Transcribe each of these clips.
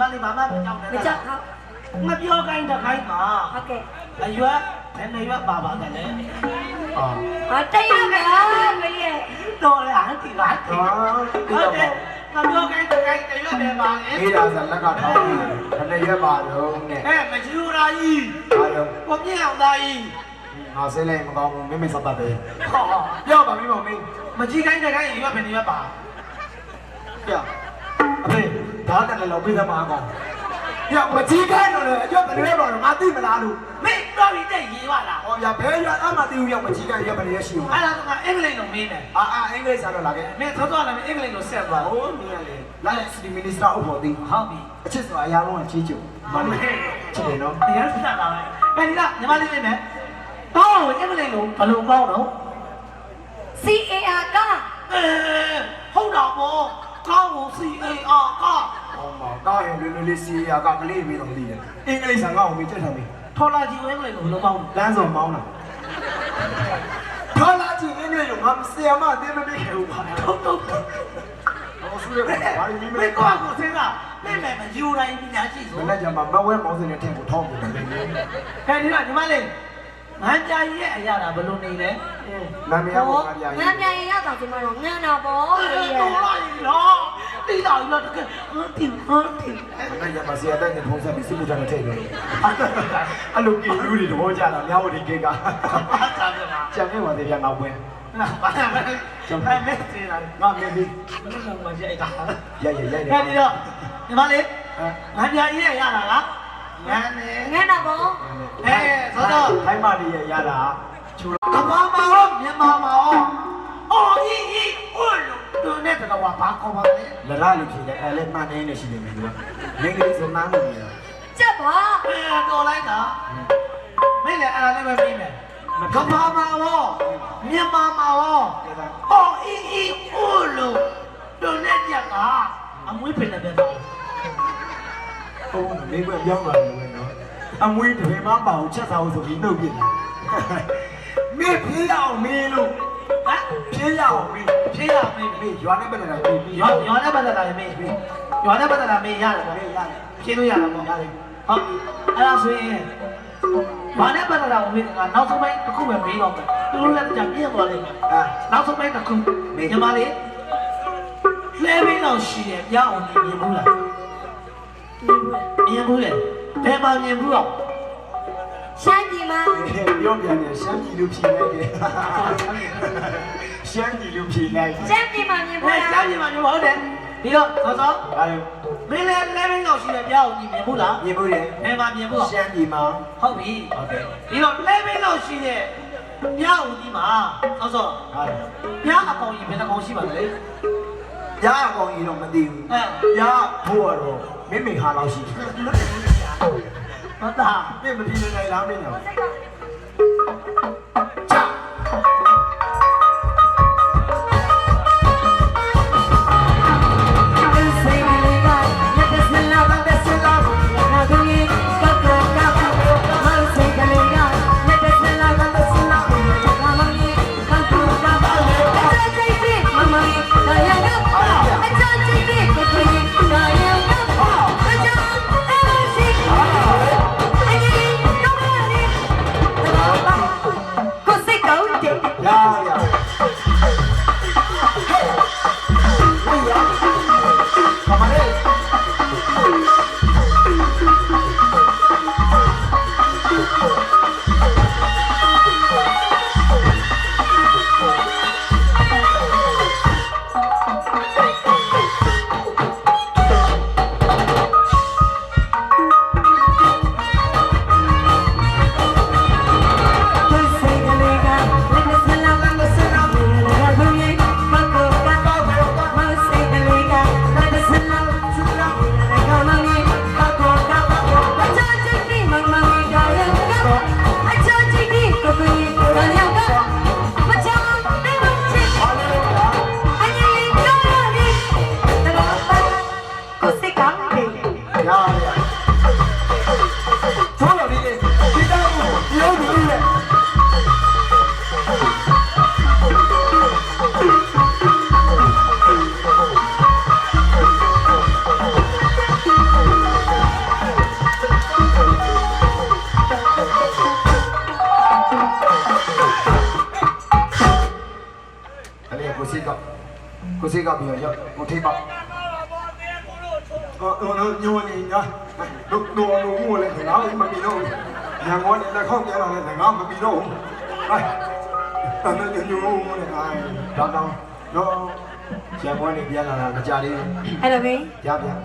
မလေးဘာမှမကြောက်နဲ့မကြောက်ဟုတ်မပြောခိုင်းတခိုင်းမှာဟုတ်ကဲ့အရွက်ဘယ်နှရွက်ပါပါတယ်လဲအာဟာတရားပါမလေးတော်ရဟန်တီပါဟာဒီဟုတ်တော့တယ်မပြောခိုင်းတခိုင်းတရွက်ပဲပါလေအေးဒါဆိုလက်ကထောင်းပြီးခဏရက်ပါတော့နဲ့အဲမချူရာကြီးအားလုံးကိုမြင့်အောင်သားကြီးငါဆဲလိုက်မကောင်းဘူးမိမိစပတ်ပဲဟောပြောပါမိမမင်းမကြီးခိုင်းတခိုင်းရွက်ဘယ်နှရွက်ပါပြောအမေ ဒါကလည်းလောက်ပြီးသမားကောင်ပြောမကြီးခိုင်းတော့လေအကျော်ဘယ်လိုလဲတော့ငါသိမလားလို့မင်းတော့ပြီးတဲ့ရေးပါလားဟောဗျာဘယ်ရွာအမှသိဘူးရောက်မကြီးခိုင်းရက်ဘယ်လိုရရှိဘူးအဲ့ဒါကအင်္ဂလိပ်လိုမင်းတယ်အာအာအင်္ဂလိပ်စာတော့လာခဲ့မင်းသောတော်လည်းအင်္ဂလိပ်လိုဆက်သွားဟိုမင်းကလေလာလက်စတီမီနီစတာဥပ္ပေါ်သိဟုတ်ပြီအချစ်စွာအရာလုံးကကြီးကျုံမလေးချစ်တယ်နော်တရားစတာလာပဲအဲ့ဒီကညီမလေးလေးနဲ့တောင်းအင်္ဂလိပ်လိုဘယ်လိုကောင်းတော့ CAR ကအဲဟုတ်တော့ဘော ကောင်းကို C A R ကဟောမှာကားရင်လွယ်လွယ်လေးစီယာကကလေးမေးတော့မသိတယ်အင်္ဂလိပ်စာငါ့ကိုမေးချက်ထားမေးထော်လာကြီးကိုအင်္ဂလိပ်လိုဘယ်လိုကောင်းလမ်းစုံမောင်းတာထော်လာကြည့်အင်းလေးရောငါဆီယမအသေးမပေးခဲ့ဘူးပါထုတ်ထုတ်ဟောဆူရဘာလို့မမိင်းမကောကိုစဉ်းစားမင်းမယ်မယူတိုင်းပညာရှိဆိုမနေ့ကမှမဝဲမောင်းစင်းနဲ့ထည့်ကိုထောင်းပုံတယ်ခဲဒီကညီမလေး ငန်းကြရဲ့အရာတာဘယ်လိုနေလဲနာမည်ကဘာပြာငန်းပြန်ရရောက်တော့ဒီမှာတော့ငန်းတော့ပေါ့မလေးတော်လာပြီနော်တိတော်ကြီးတော့တကယ်ဟန်တင်ဟန်တင်မနေ့ကမှဆီယတဲ့နဲ့ဖုန်းဆက်ပြီးစစ်မှုထမ်းနဲ့ထည့်တယ်အဲ့လိုကြည့်လူတွေသဘောကျတာမြောက်ဝတီကေကအားစားကြတာကြံနေပါသေးပြန်နောက်ပွဲနာဘာလဲကျွန်တော်မဲစီလာငါမင်းပြီးမင်းကမရှိအိုက်တာရရရရခဲဒီတော့ညီမလေးငန်းကြရဲ့အရာတာလား ငန်းနေငန်းတော့ပေါ့အဲသောတော့ထိုင်းမာဒီရရတာချူကဘာမရောမြန်မာမရောအော်ဤဤအိုးလို့သူနဲ့တော့ဘာခေါ်ပါလဲလရလူဖြစ်တယ်အဲ့လေမှန်နေနေရှိနေတယ်ကွာမင်းကလေးစမှန်းလို့နေတာချက်ပါအဲတော်လိုက်တာမင်းလည်းအဲ့ဒါလေးပဲပြီးမယ်ကဘာမရောမြန်မာမရောအော်ဤဤအိုးလို့သူနဲ့ကြကအမွေးပင်တဲ့ပြန်တော့ ဟုတ်မိဘပြောင်းလာတယ်နော်အမွေးတွေမမအောင်ချက်စားဖို့ဆိုပြီးနှုတ်ပြတယ်မင်းဖေးရအောင်မင်းလို့ဟမ်ဖေးရအောင်မင်းဖြေးရမင်းမင်းရွာနဲ့ပဲနေတာပြီးပြီးရွာရွာနဲ့ပတ်သက်လာရင်မင်းရွာနဲ့ပတ်သက်လာမင်းရတယ်ပေါ့မင်းရတယ်ဖြေးလို့ရတာပေါ့ရတယ်ဟုတ်အဲ့ဒါဆိုရင်ဘာနဲ့ပတ်သက်တာဝင်ကနောက်ဆုံးပိုင်းတစ်ခုပဲမေးတော့မယ်သူတို့လည်းကြာပြည့်သွားလိမ့်မယ်အာနောက်ဆုံးပိုင်းတစ်ခုညီမလေးလဲဘင်းတော့ရှိတယ်ပြအောင်မြင်ဘူးလား မြင်ဘူးလေဘယ်မှာမြင်ဘူးတော့ရှမ်းပြည်မှာပြောပြန်တယ်ရှမ်းပြည်လူဖြေလိုက်တယ်ရှမ်းပြည်လူဖြေလိုက်ရှမ်းပြည်မှာမြင်ဘယ်ဖို့ရှားမြင်မှာမြင်ပါဦးတယ်ပြီးတော့သောသောအဲမင်းလည်းလဲဘင်းတော့ရှိတယ်ပြအောင်မြင်ဘူးလားမြင်ဘူးလေဘယ်မှာမြင်ဘူးတော့ရှမ်းပြည်မှာဟုတ်ပြီဟုတ်တယ်ဒီတော့လဲဘင်းတော့ရှိတဲ့ပြအောင်ဒီမှာသောသောဟာပြအကောင်ကြီးဘယ်နှကောင်ရှိပါလဲရအကောင်ကြီးတော့မသိဘူးအဲရဖို့ကတော့ မိမိဟာလောက်ရှိတယ်ဟုတ်တာပြည့်မပြီးနေလားမင်းတော့စိတ်က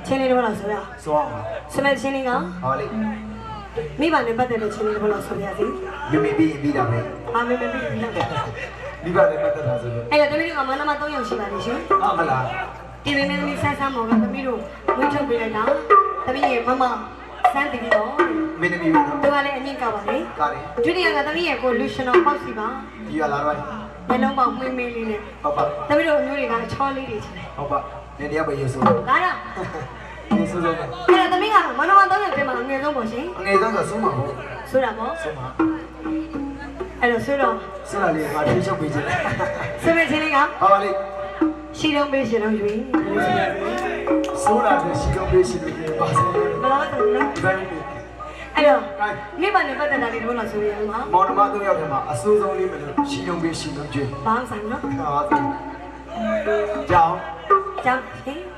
ချင်းလေးတစ်ပတ်လောက်ဆိုရစောအောင်စမဲချင်းလေးကဟောလေမိဘနဲ့ပတ်သက်တဲ့ချင်းလေးတစ်ပတ်လောက်ဆိုရစီမမီပြီးပြီးတာပဲအာမေမေမေမေဒီပါလည်းပတ်သက်တာဆိုလို့အဲ့တော့တမီးတို့ကမန္တမ3ယောက်ရှိပါလိမ့်ရှင်ဟာမလားဒီမေမေသမီးဆန်းဆန်းမော်ကတမီးတို့ဝင်းချုပ်ပေးလိုက်တာတမီးရဲ့မမစန်းတည်တော့မင်းသမီးနော်သူကလည်းအငိမ့်ကောက်ပါလေကားလေဒုတိယကတမီးရဲ့ကိုလူရှင်တော်ပေါက်စီပါဒီရလာတော့မျက်လုံးပေါက်မှွေးမေးလေးနဲ့ဟုတ်ပါတမီးတို့အမျိုးတွေကအချောလေးတွေချင်တယ်ဟုတ်ပါနေတရားပဲရေဆိုဒါတော့ ရေဆိုဆိုအဲ့တော့တမီးကတော့မန္တမ3ယောက်ထဲမှာအငယ်ဆုံးပေါ့ရှင်အငယ်ဆုံးကဆုံးမှာဟုတ်ဆိုတာပေါ့ဆုံးမှာအဲ့တော့ဆိုတော့ဆရာလေးကထိချုပ်ပေးခြင်းစမဲချင်းလေးကဟောလေရှိတော့မေးရှင်တော့ယူရင်ဆိုတာနဲ့ရှိတော့ပေးရှင်လို့ပါစေဘယ်လိုလဲနော်ဒီတိုင်းအဲ့တော့မိဘနဲ့ပတ်သက်တာလေးတို့လားဆိုရင်မှာမောင်နှမတို့ရောက်တယ်မှာအဆိုးဆုံးလေးမလို့ရှိတော့ပေးရှင်လို့ကြွေးဘာဆိုင်နော်ဟာဆိုကြောင်းကြောင်းဟ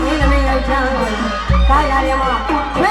မမင်းလည်းမရောက်ချမ်းကားရရမ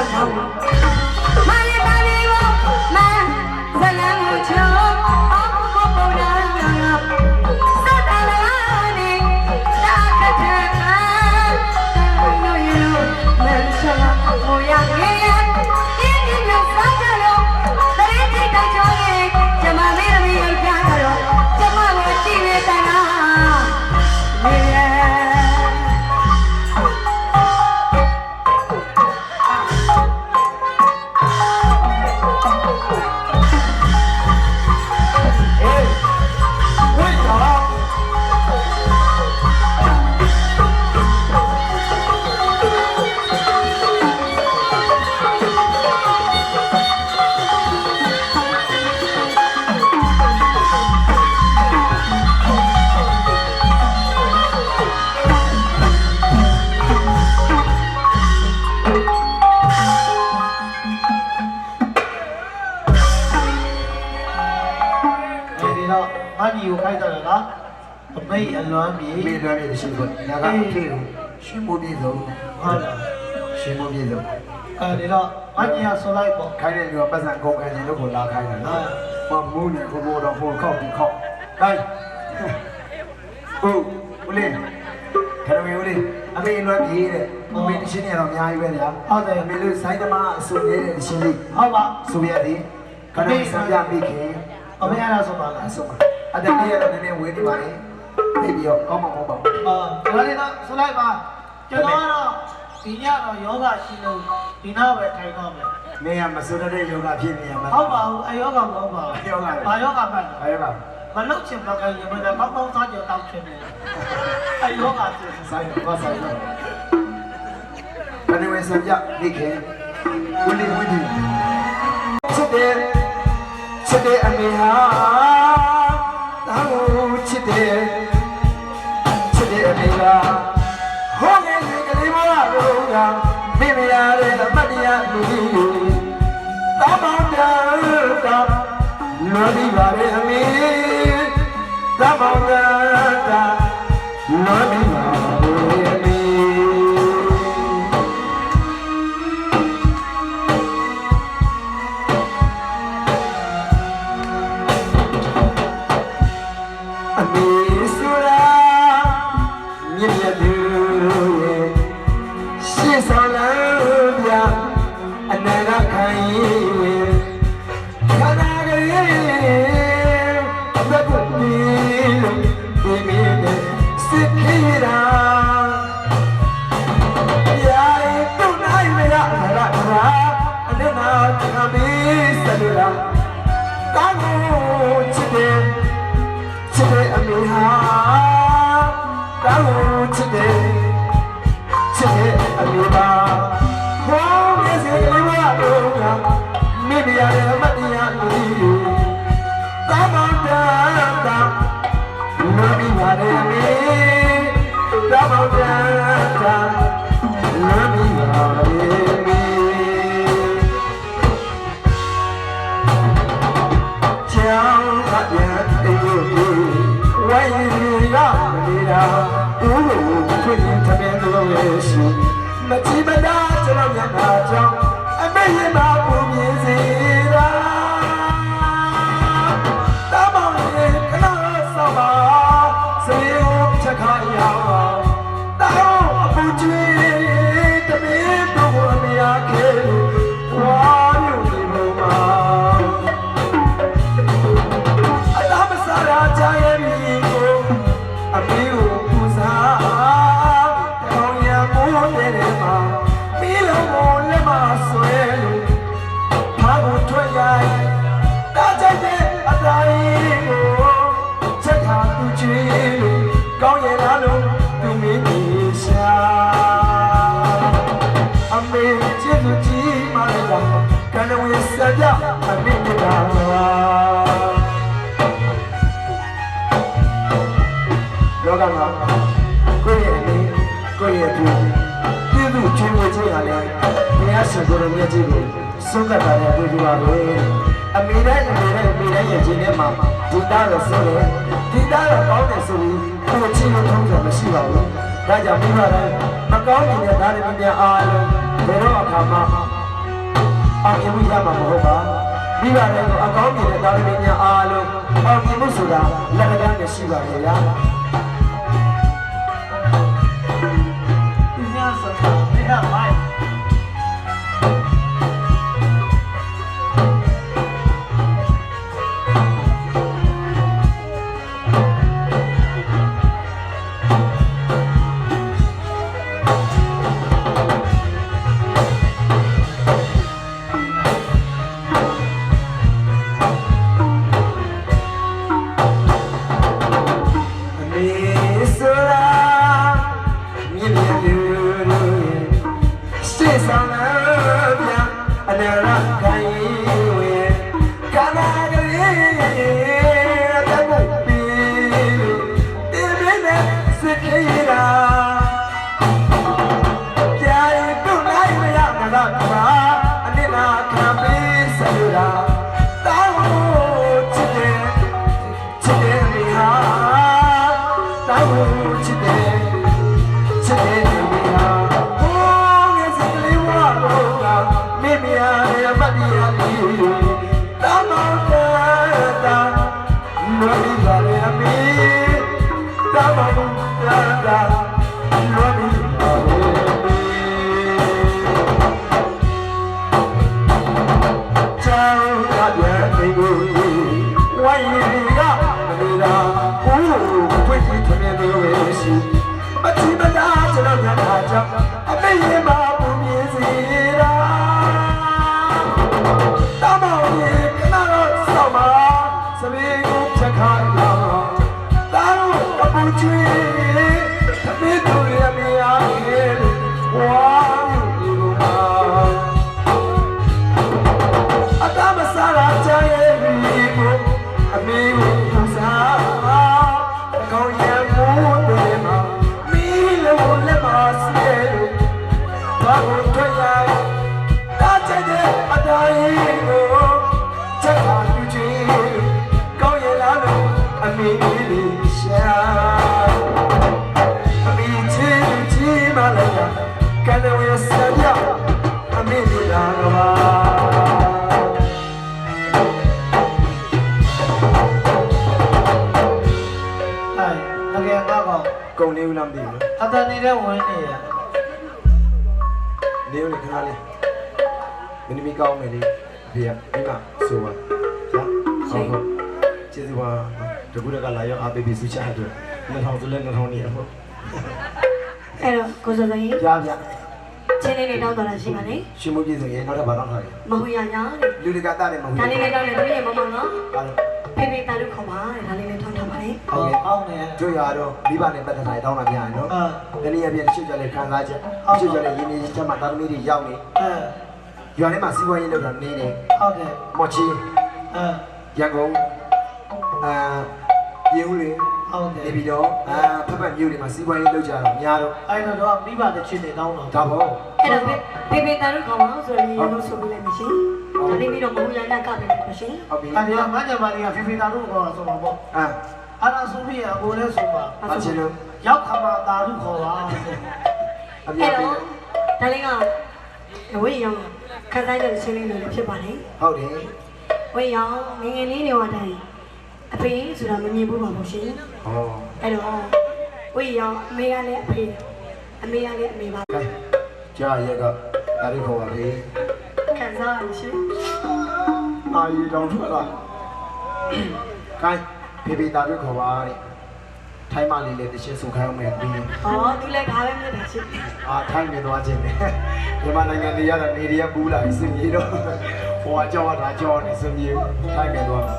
စ် အမိတ်အလွမ်းမြေမေလွမ်းမြင်ရှိဖို့ညာကအဖေကိုရှင်းဖို့ပြည့်စုံဟုတ်လားရှင်းဖို့ပြည့်စုံအဲဒီတော့မကြီးကဆိုလိုက်ပေါ့ခိုင်းတဲ့လူကပတ်စံကုန်ခံခြင်းလို့ကိုလာခိုင်းတာနော်မမူးနေကိုဘောတော့ဟိုခောက်ဒီခောက်ကိုင်းဟုတ်ဦးလေးခရမေဦးလေးအမေလွမ်းပြေးတဲ့အမေတရှင်းနေတော့အများကြီးပဲဗျာဟုတ်တယ်အမေလို့ဆိုင်သမားအဆူနေတဲ့တရှင်းလေးဟုတ်ပါဆိုရသည်ခရမေစံပြမိခင်အမေအဲ့ဒါဆိုပါလားအဆုံးပါအတမီးရတော့နည်းနည်းဝေးနေပါလေ ပြီးပြီးတော့ကောင်းမှာမဟုတ်ပါဘူးအာဒါလည်းတော့ဆိုလိုက်ပါကျွန်တော်ကတော့ဒီညတော့ယောဂရှိလို့ဒီနောက်ပဲထိုင်တော့မယ်နေရမစိုးတဲ့ယောဂဖြစ်နေရမှာဟုတ်ပါဘူးအယောဂမဟုတ်ပါဘူးယောဂလေဘာယောဂပတ်လဲအဲ့ဒါမလုတ်ချင်ဘက်ကရင်မလည်းကောင်းကောင်းစားကြတောက်ချင်တယ်အယောဂကျဆိုင်တော့ဆိုင်တော့ဘယ်ဝင်စံပြမိခင်ဦးလေးဝင်းဒီချစ်တယ်ချစ်တယ်အမေဟာတောင်းချစ်တယ်ချစ် တယ်အမေကဟောငယ်ငယ်ကလေးမလာတော့ကမိမရတဲ့အမတ်တရားလူကြီးတောင်းတောင်းတာကလွန်ပြီးပါလေအမေတောင်းတောင်းတာလွန်ပြီး မကြည့်မတာကျွန် ကမှာကိုယ့်ရဲ့အနေကိုယ့်ရဲ့သူပြည်သူချင်းဝေချင်းဟာလည်းဘုရားရှင်ကိုယ်တော်မြတ်ကြီးကိုဆုံးကပ်တာနဲ့တွေ့ကြပါပဲအမိတိုင်းအမိတိုင်းအမိတိုင်းရဲ့ခြင်းထဲမှာဒီသားတော့ဆိုတယ်ဒီသားတော့ကောင်းတယ်ဆိုပြီးကိုယ်ချင်းလုံးထုံးတယ်မရှိပါဘူးဒါကြောင့်မိဘတိုင်းမကောင်းတဲ့သားတွေများအားလုံးဘယ်တော့အခါမှအောင်မြင်မှုရမှာမဟုတ်ပါမိဘတိုင်းကိုအကောင်းမြင်တဲ့သားတွေများအားလုံးအောင်မြင်မှုဆိုတာလက်ကမ်းနဲ့ရှိပါရဲ့ဗျာ အဖေကဒီမှာဆိုပါညာဟုတ်ဟုတ်ကျေးဇူးပါတကူတကလာရောက်အားပေးပြီးစုချအတွက်2000ဆိုလဲ2000နေရဟုတ်အဲ့တော့ကိုစောစောကြီးကြားပြချင်းလေးလေးတောင်းတော်လာရှိပါလေရှင်မပြေဆိုရင်နောက်ထပ်ဘာတော့ထားလဲမဟုတ်ရညာတဲ့လူတကတားတယ်မဟုတ်ဒါဘူးလေးလေးတောင်းတယ်တမီးရဲ့မမနော်ဘာလို့ဖေဖေတာလို့ခေါ်ပါတဲ့ဒါလေးလေးထောင်းထားပါလေဟုတ်ကဲ့အောင်းနေတို့ရတော့မိဘနဲ့ပတ်သက်တာတောင်းတာများရင်နော်အဲတနည်းအားဖြင့်ရှုပ်ကြလေခံစားချက်ရှုပ်ကြလေရင်းနှီးချက်မှတာသမီတွေရောက်နေအဲ ရွာထဲမှာစီးပွားရေးလုပ်တာနေတယ်ဟုတ်ကဲ့မော်ချီအဲရန်ကုန်အာပြည်ဦးလေဟုတ်ကဲ့နေပြီးတော့အာဖက်ဖက်မြို့တွေမှာစီးပွားရေးလုပ်ကြတာများတော့အဲ့တော့မိဘတဲ့ချင်းနေတောင်းတော့ဒါပေါ့အဲ့တော့ဖေဖေတာလို့ခေါ်ပါဆိုရင်ရေလို့ဆိုပြီးလိုက်မရှိဒါလေးပြီးတော့မဟုတ်ရညာကပဲမရှိဟုတ်ပြီအဲ့ဒီကမကြပါလေးကဖေဖေသားတို့ကောဆိုတော့ပေါ့အာအဲ့ဒါဆိုပြီးအကိုလည်းဆိုပါအချင်းတို့ရောက်ခါမှာတာရုခေါ်ပါအပြအဲ့ည့်ပေးတော့ဒါလေးကဝေးရောင် ခန်းဆိုင်တဲ့ချင်းလေးလိုဖြစ်ပါလေဟုတ်တယ်ဝေးရောင်ငငယ်လေးတွေဝတိုင်းအဖေဆိုတာမမြင်ဘူးပါဘူးရှင်ဟောအဲ့တော့ဝေးရောင်အမေကလည်းအဖေအမေကလည်းအမေပါကဲကြာရက်ကဒါလေးခေါ်ပါလေခံစားရရှင်အာရီတောင်ထွက်လာကိုင်းဖေဖေဒါလေးခေါ်ပါတဲ့ ထိုင်းမလေးလေးတရှင်းဆိုခိုင်းအောင်မယ်ပြီးဟောသူလည်းဒါပဲမြင်တာရှင်အာထိုင်းမြင်သွားခြင်းပဲမြန်မာနိုင်ငံတွေရတာနေတွေကပူးလာပြီးစင်ကြီးတော့ဟိုအကြောက်တာကြောက်နေစင်ကြီးထိုင်းမြင်သွားမှာ